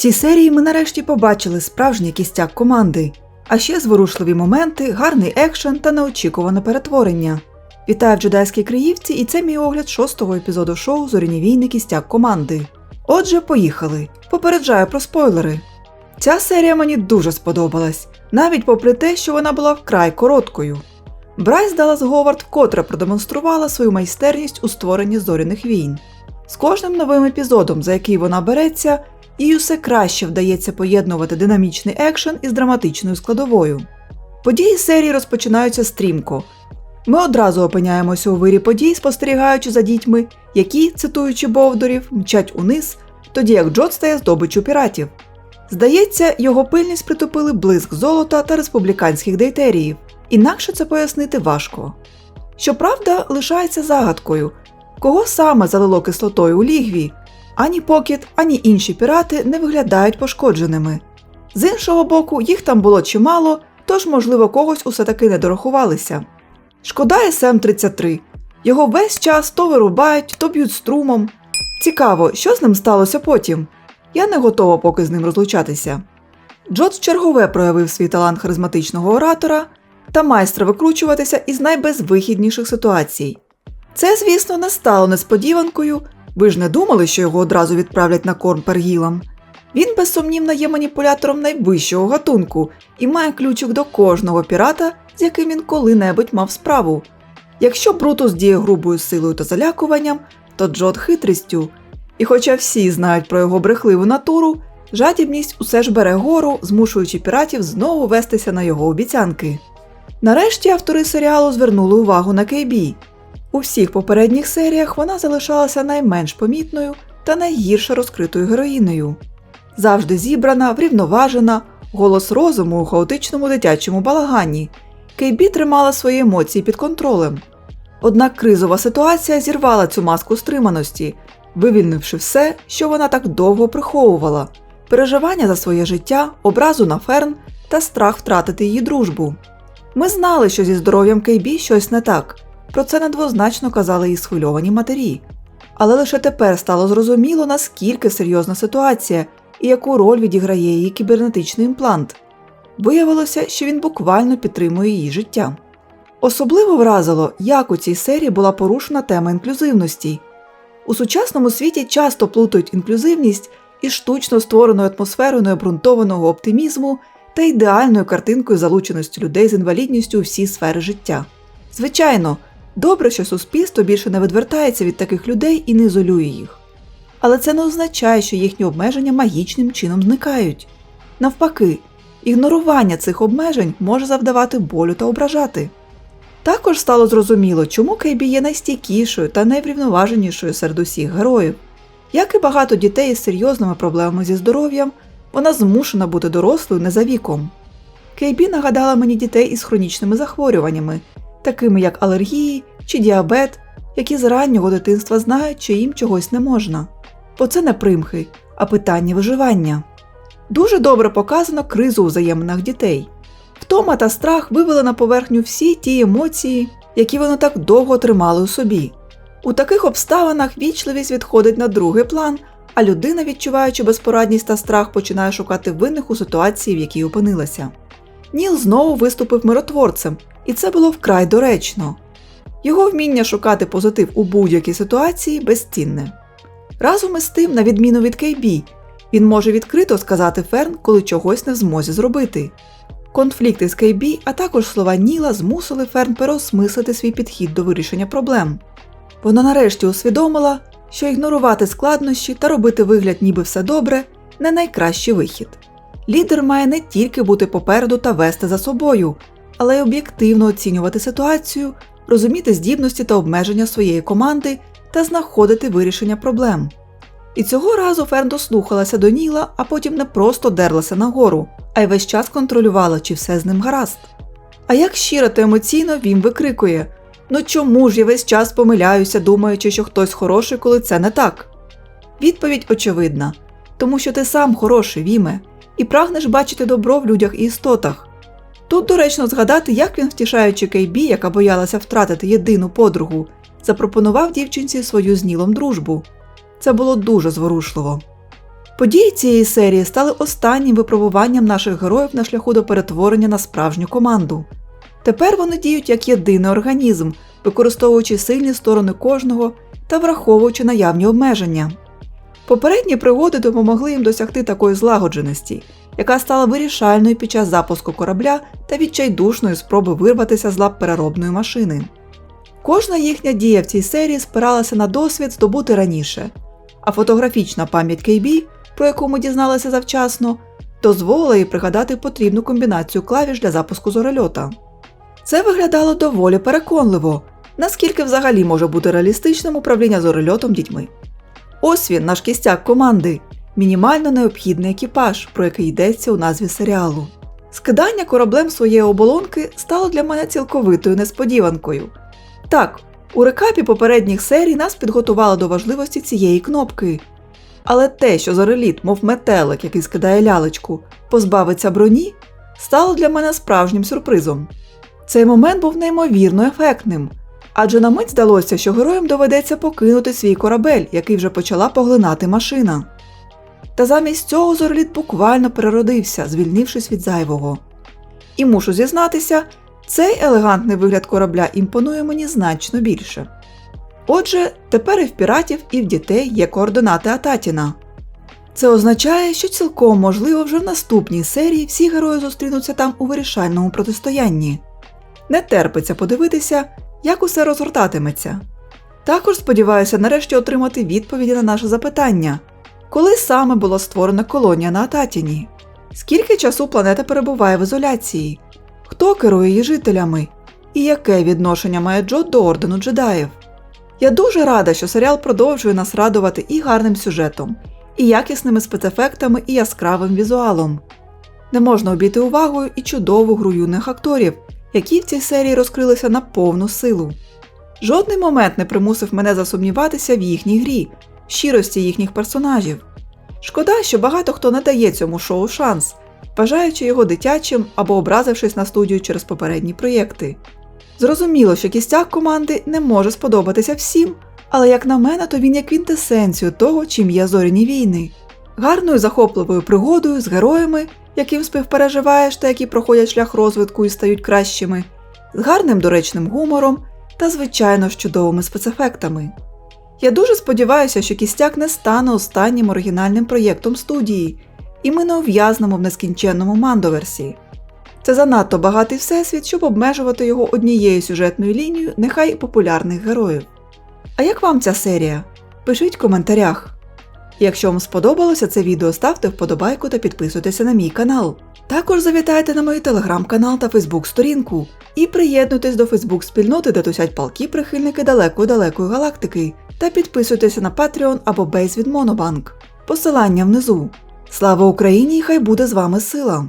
цій серії ми нарешті побачили справжній кістяк команди, а ще зворушливі моменти, гарний екшен та неочікуване перетворення. Вітаю в джедайській Криївці, і це мій огляд шостого епізоду шоу Зоряні війни кістяк команди. Отже, поїхали. Попереджаю про спойлери. Ця серія мені дуже сподобалась, навіть попри те, що вона була вкрай короткою. Брайс Даллас Говард вкотре продемонструвала свою майстерність у створенні зоряних війн. З кожним новим епізодом, за який вона береться, їй усе краще вдається поєднувати динамічний екшен із драматичною складовою. Події серії розпочинаються стрімко. Ми одразу опиняємося у вирі подій, спостерігаючи за дітьми, які, цитуючи Бовдорів, мчать униз, тоді як Джот стає здобиччю піратів. Здається, його пильність притупили блиск золота та республіканських дейтеріїв, інакше це пояснити важко. Щоправда, лишається загадкою, кого саме залило кислотою у лігві, ані Покіт, ані інші пірати не виглядають пошкодженими. З іншого боку, їх там було чимало, тож, можливо, когось усе таки не дорахувалися. Шкода СМ-33. Його весь час то вирубають, то б'ють струмом. Цікаво, що з ним сталося потім. Я не готова поки з ним розлучатися. Джот чергове проявив свій талант харизматичного оратора та майстра викручуватися із найбезвихідніших ситуацій. Це, звісно, не стало несподіванкою, ви ж не думали, що його одразу відправлять на корм пергілам. Він безсумнівно є маніпулятором найвищого гатунку і має ключик до кожного пірата, з яким він коли-небудь мав справу. Якщо Брутус діє грубою силою та залякуванням, то Джот хитрістю. І хоча всі знають про його брехливу натуру, жадібність усе ж бере гору, змушуючи піратів знову вестися на його обіцянки. Нарешті автори серіалу звернули увагу на Кейбі. У всіх попередніх серіях вона залишалася найменш помітною та найгірше розкритою героїнею. Завжди зібрана, врівноважена, голос розуму у хаотичному дитячому балагані. Кейбі тримала свої емоції під контролем. Однак кризова ситуація зірвала цю маску стриманості, вивільнивши все, що вона так довго приховувала: переживання за своє життя, образу на ферн та страх втратити її дружбу. Ми знали, що зі здоров'ям Кейбі щось не так. Про це недвозначно казали її схвильовані матері. Але лише тепер стало зрозуміло, наскільки серйозна ситуація і яку роль відіграє її кібернетичний імплант. Виявилося, що він буквально підтримує її життя. Особливо вразило, як у цій серії була порушена тема інклюзивності. У сучасному світі часто плутають інклюзивність із штучно створеною атмосферою необґрунтованого оптимізму та ідеальною картинкою залученості людей з інвалідністю у всі сфери життя. Звичайно, добре, що суспільство більше не відвертається від таких людей і не ізолює їх. Але це не означає, що їхні обмеження магічним чином зникають. Навпаки, ігнорування цих обмежень може завдавати болю та ображати. Також стало зрозуміло, чому Кейбі є найстійкішою та найврівноваженішою серед усіх героїв. Як і багато дітей із серйозними проблемами зі здоров'ям, вона змушена бути дорослою не за віком. Кейбі нагадала мені дітей із хронічними захворюваннями, такими як алергії чи діабет, які з раннього дитинства знають, що їм чогось не можна. Бо це не примхи, а питання виживання. Дуже добре показано кризу у взаєминах дітей. Втома та страх вивели на поверхню всі ті емоції, які вони так довго тримали у собі. У таких обставинах вічливість відходить на другий план, а людина, відчуваючи безпорадність та страх, починає шукати винних у ситуації, в якій опинилася. Ніл знову виступив миротворцем, і це було вкрай доречно. Його вміння шукати позитив у будь-якій ситуації безцінне. Разом із тим, на відміну від Кейбі, він може відкрито сказати Ферн, коли чогось не в змозі зробити. Конфлікти з Кейбі, а також слова Ніла змусили Ферн переосмислити свій підхід до вирішення проблем. Вона нарешті усвідомила, що ігнорувати складнощі та робити вигляд, ніби все добре, не найкращий вихід. Лідер має не тільки бути попереду та вести за собою, але й об'єктивно оцінювати ситуацію, розуміти здібності та обмеження своєї команди та знаходити вирішення проблем. І цього разу Ферн дослухалася до Ніла, а потім не просто дерлася нагору, а й весь час контролювала, чи все з ним гаразд. А як щиро та емоційно він викрикує: Ну чому ж я весь час помиляюся, думаючи, що хтось хороший, коли це не так? Відповідь очевидна тому що ти сам хороший, Віме, і прагнеш бачити добро в людях і істотах. Тут доречно згадати, як він, втішаючи Кейбі, яка боялася втратити єдину подругу, запропонував дівчинці свою з Нілом дружбу. Це було дуже зворушливо. Події цієї серії стали останнім випробуванням наших героїв на шляху до перетворення на справжню команду. Тепер вони діють як єдиний організм, використовуючи сильні сторони кожного та враховуючи наявні обмеження. Попередні пригоди допомогли їм досягти такої злагодженості, яка стала вирішальною під час запуску корабля та відчайдушної спроби вирватися з лап переробної машини. Кожна їхня дія в цій серії спиралася на досвід здобути раніше, а фотографічна пам'ять Кейбі, про яку ми дізналися завчасно, дозволила їй пригадати потрібну комбінацію клавіш для запуску зорольота. Це виглядало доволі переконливо, наскільки взагалі може бути реалістичним управління зорольотом дітьми. Ось він, наш кістяк команди, мінімально необхідний екіпаж, про який йдеться у назві серіалу. Скидання кораблем своєї оболонки стало для мене цілковитою несподіванкою. Так, у рекапі попередніх серій нас підготували до важливості цієї кнопки. Але те, що зореліт, мов метелик, який скидає лялечку, позбавиться броні, стало для мене справжнім сюрпризом. Цей момент був неймовірно ефектним, адже на мить здалося, що героям доведеться покинути свій корабель, який вже почала поглинати машина. Та замість цього зореліт буквально переродився, звільнившись від зайвого. І мушу зізнатися, цей елегантний вигляд корабля імпонує мені значно більше. Отже, тепер і в піратів, і в дітей є координати Ататіна. Це означає, що цілком можливо вже в наступній серії всі герої зустрінуться там у вирішальному протистоянні. Не терпиться подивитися, як усе розгортатиметься. Також сподіваюся нарешті отримати відповіді на наше запитання, коли саме була створена колонія на Ататіні, скільки часу планета перебуває в ізоляції, хто керує її жителями, і яке відношення має Джо до ордену джедаїв. Я дуже рада, що серіал продовжує нас радувати і гарним сюжетом, і якісними спецефектами, і яскравим візуалом. Не можна обійти увагою і чудову гру юних акторів, які в цій серії розкрилися на повну силу. Жодний момент не примусив мене засумніватися в їхній грі, щирості їхніх персонажів. Шкода, що багато хто не дає цьому шоу шанс, вважаючи його дитячим або образившись на студію через попередні проєкти. Зрозуміло, що кістяк команди не може сподобатися всім, але як на мене, то він є квінтесенцію того, чим є зоряні війни. Гарною захопливою пригодою з героями, яким співпереживаєш та які проходять шлях розвитку і стають кращими, з гарним доречним гумором та, звичайно, з чудовими спецефектами. Я дуже сподіваюся, що кістяк не стане останнім оригінальним проєктом студії, і ми не ув'язнемо в нескінченному мандоверсі. Це занадто багатий всесвіт, щоб обмежувати його однією сюжетною лінією, нехай і популярних героїв. А як вам ця серія? Пишіть в коментарях. Якщо вам сподобалося це відео, ставте вподобайку та підписуйтеся на мій канал. Також завітайте на мій телеграм-канал та фейсбук-сторінку і приєднуйтесь до фейсбук-спільноти, де тусять палки прихильники далеко-далекої галактики, та підписуйтеся на Patreon або Бейс від Monobank. Посилання внизу. Слава Україні і хай буде з вами сила!